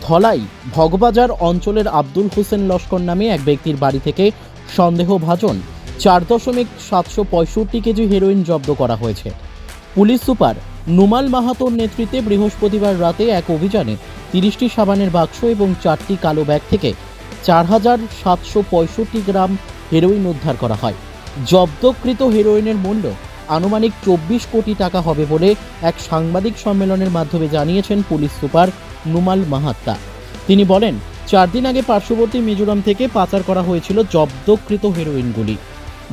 ধলাই ভগবাজার অঞ্চলের আব্দুল হোসেন লস্কর নামে এক ব্যক্তির বাড়ি থেকে সন্দেহভাজন চার দশমিক সাতশো পঁয়ষট্টি কেজি হেরোইন জব্দ করা হয়েছে। পুলিশ সুপার নুমাল মাহাতোর নেতৃত্বে বৃহস্পতিবার রাতে এক অভিযানে তিরিশটি সাবানের বাক্স এবং চারটি কালো ব্যাগ থেকে চার হাজার সাতশো পঁয়ষট্টি গ্রাম হেরোইন উদ্ধার করা হয়। জব্দকৃত হেরোইনের মূল্য আনুমানিক চব্বিশ কোটি টাকা হবে বলে এক সাংবাদিক সম্মেলনের মাধ্যমে জানিয়েছেন পুলিশ সুপার নুমাল মাহাত্তা। তিনি বলেন চার দিন আগে পার্শ্ববর্তী মিজোরাম থেকে পাচার করা হয়েছিল জব্দকৃত হেরোইনগুলি।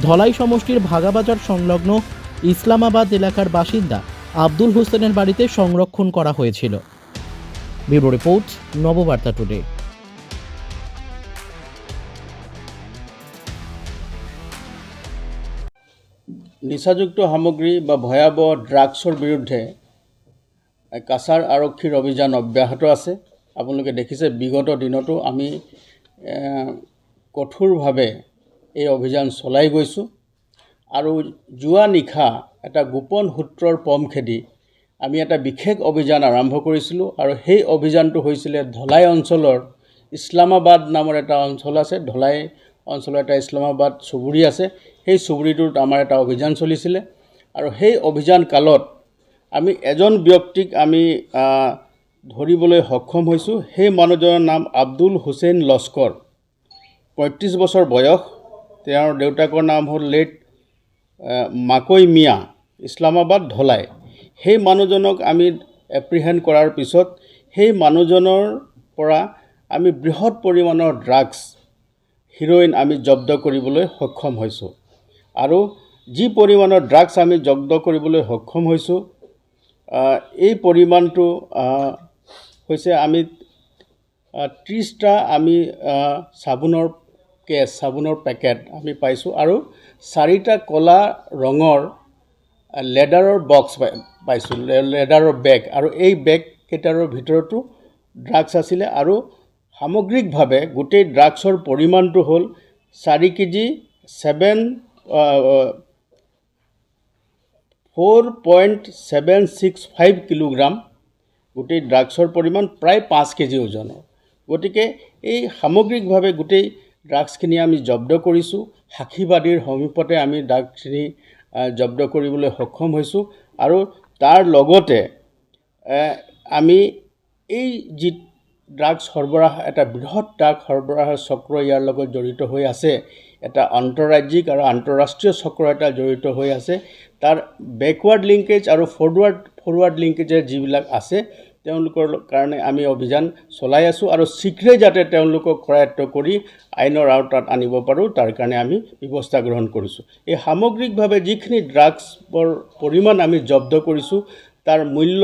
ধলাই সমষ্টির ভাগাবাজার সংলগ্ন ইসলামাবাদ এলাকার বাসিন্দা আব্দুল হোসেনের বাড়িতে সংরক্ষণ করা হয়েছিল। Bureau report Nababarta today. নিচাযুক্ত সামগ্ৰী বা ভয়াৱহ ড্ৰাগছৰ বিৰুদ্ধে এ, কাছাৰ আৰক্ষীৰ অভিযান অব্যাহত আছে। আপোনালোকে দেখিছে বিগত দিনতো আমি কঠোৰভাৱে এই অভিযান চলাই গৈছোঁ। আৰু যোৱা নিশা এটা গোপন সূত্ৰৰ পম খেদি আমি এটা বিশেষ অভিযান আৰম্ভ কৰিছিলোঁ আৰু সেই অভিযানটো হৈছিলে ধলাই অঞ্চলৰ ইছলামাবাদ নামৰ এটা অঞ্চল আছে। ধলাই অঞ্চলৰ এটা ইছলামাবাদ চুবুৰী আছে। সেই চুবুৰীটোত আমাৰ এটা অভিযান চলিছিলে। আৰু সেই অভিযান কালত আমি এজন ব্যক্তিক আমি ধৰিবলৈ সক্ষম হৈছোঁ। সেই মানুহজনৰ নাম আব্দুল হুছেইন লস্কৰ। পঁয়ত্ৰিছ বছৰ বয়স। তেওঁৰ দেউতাকৰ নাম হ'ল লেট মাকৈ মিয়া, ইছলামাবাদ ধলাই। সেই মানুহজনক আমি এপ্ৰিহেণ্ড কৰাৰ পিছত, সেই মানুহজনৰ পৰা আমি বৃহৎ পৰিমাণৰ ড্ৰাগছ হিৰ'ইন আমি জব্দ কৰিবলৈ সক্ষম হৈছোঁ। আৰু যি পৰিমাণৰ ড্ৰাগছ আমি জব্দ কৰিবলৈ সক্ষম হৈছোঁ এই পৰিমাণটো হৈছে আমি ত্ৰিছটা আমি চাবোনৰ কেছ চাবোনৰ পেকেট আমি পাইছোঁ আৰু চাৰিটা ক'লা ৰঙৰ লেডাৰৰ বক্স পাই, পাইছোঁ লেডাৰৰ বেগ আৰু এই বেগকেইটাৰ ভিতৰতো ড্ৰাগছ আছিলে আৰু সামগ্ৰিকভাৱে গোটেই ড্ৰাগছৰ পৰিমাণটো হ'ল চাৰি KG, seven four point seven six five kilogram গোটেই ড্ৰাগছৰ পৰিমাণ প্ৰায় পাঁচ কেজি ওজনৰ। গতিকে এই সামগ্ৰিকভাৱে গোটেই ড্ৰাগছখিনি আমি জব্দ কৰিছোঁ। সাক্ষীবাদীৰ সমীপতে আমি ড্ৰাগছখিনি জব্দ কৰিবলৈ সক্ষম হৈছোঁ। আৰু তাৰ লগতে আমি এই যি ড্ৰাগছ সৰবৰাহ, এটা বৃহৎ ড্ৰাগ সৰবৰাহৰ চক্ৰ ইয়াৰ লগত জড়িত হৈ আছে, এটা আন্তঃৰাজ্যিক আৰু আন্তঃৰাষ্ট্ৰীয় চক্ৰ এটা জড়িত হৈ আছে। তাৰ বেকৱাৰ্ড লিংকেজ আৰু ফৰৱাৰ্ড ফৰৱাৰ্ড লিংকেজৰ যিবিলাক আছে, তেওঁলোকৰ কাৰণে আমি অভিযান চলাই আছোঁ আৰু শীঘ্ৰেই যাতে তেওঁলোকক কৰায়ত্ব কৰি আইনৰ আওতাত আনিব পাৰোঁ, তাৰ কাৰণে আমি ব্যৱস্থা গ্ৰহণ কৰিছোঁ। এই সামগ্ৰিকভাৱে যিখিনি ড্ৰাগছৰ পৰিমাণ আমি জব্দ কৰিছোঁ, তাৰ মূল্য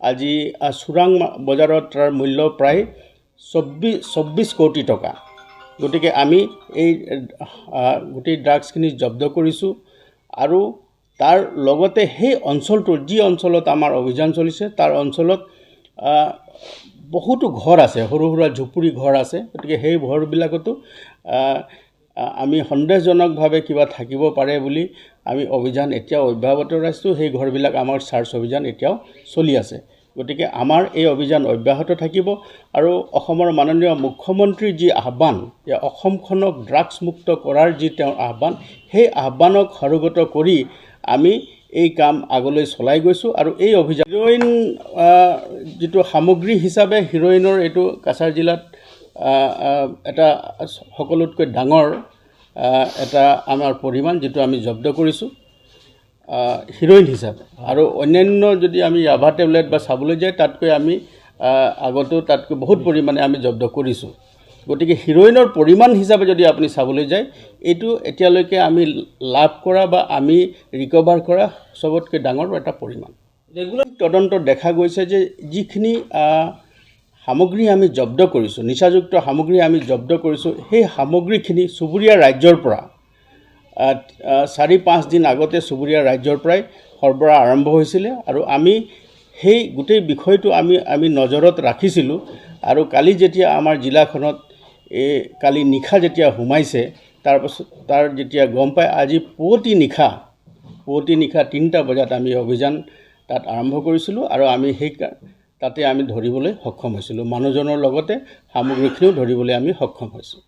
আজি চোৰাং বজাৰত তাৰ মূল্য প্ৰায় চৌব্বিছ চৌব্বিছ কোটি টকা। গতিকে আমি এই গোটেই ড্ৰাগছখিনি জব্দ কৰিছোঁ আৰু তাৰ লগতে সেই অঞ্চলটোৰ যি অঞ্চলত আমাৰ অভিযান চলিছে তাৰ অঞ্চলত বহুতো ঘৰ আছে সৰু সুৰা ঝুপুৰি ঘৰ আছে। গতিকে সেই ঘৰবিলাকতো আমি সন্দেহজনকভাৱে কিবা থাকিব পাৰে বুলি আমি অভিযান এতিয়াও অব্যাহত ৰাখিছোঁ। সেই ঘৰবিলাক আমাৰ চাৰ্চ অভিযান এতিয়াও চলি আছে। গতিকে আমাৰ এই অভিযান অব্যাহত থাকিব আৰু অসমৰ মাননীয় মুখ্যমন্ত্ৰীৰ যি আহ্বান যে অসমখনক ড্ৰাগছ মুক্ত কৰাৰ যি তেওঁৰ আহ্বান সেই আহ্বানক সৰোগত কৰি আমি এই কাম আগলৈ চলাই গৈছোঁ আৰু এই অভিযান হিৰ'ইন যিটো সামগ্ৰী হিচাপে হিৰ'ইনৰ এইটো কাছাৰ জিলাত এটা সকলোতকৈ ডাঙৰ এটা আমাৰ পৰিমাণ যিটো আমি জব্দ কৰিছোঁ হিৰ'ইন হিচাপে। আৰু অন্যান্য যদি আমি ৰাভা টেবলেট বা চাবলৈ যায় তাতকৈ আমি আগতেও তাতকৈ বহুত পৰিমাণে আমি জব্দ কৰিছোঁ। গতিকে হিৰ'ইনৰ পৰিমাণ হিচাপে যদি আপুনি চাবলৈ যায় এইটো এতিয়ালৈকে আমি লাভ কৰা বা আমি ৰিকভাৰ কৰা চবতকৈ ডাঙৰ এটা পৰিমাণ। ৰেগুলাৰ তদন্তত দেখা গৈছে যে যিখিনি সামগ্ৰী আমি জব্দ কৰিছোঁ নিচাযুক্ত সামগ্ৰী আমি জব্দ কৰিছোঁ সেই সামগ্ৰীখিনি চুবুৰীয়া ৰাজ্যৰ পৰা চাৰি পাঁচ দিন আগতে চুবুৰীয়া ৰাজ্যৰ পৰাই সৰবৰাহ আৰম্ভ হৈছিলে আৰু আমি সেই গোটেই বিষয়টো আমি আমি নজৰত ৰাখিছিলোঁ। আৰু কালি যেতিয়া আমাৰ জিলাখনত এই কালি নিশা যেতিয়া সোমাইছে তাৰপাছত তাৰ যেতিয়া গম পাই আজি পুৱতি নিশা পুৱতি নিশা তিনিটা বজাত আমি অভিযান তাত আৰম্ভ কৰিছিলোঁ আৰু আমি সেই তাতে আমি ধৰিবলৈ সক্ষম হৈছিলোঁ। মানুহজনৰ লগতে সামগ্ৰীখিনিও ধৰিবলৈ আমি সক্ষম হৈছোঁ।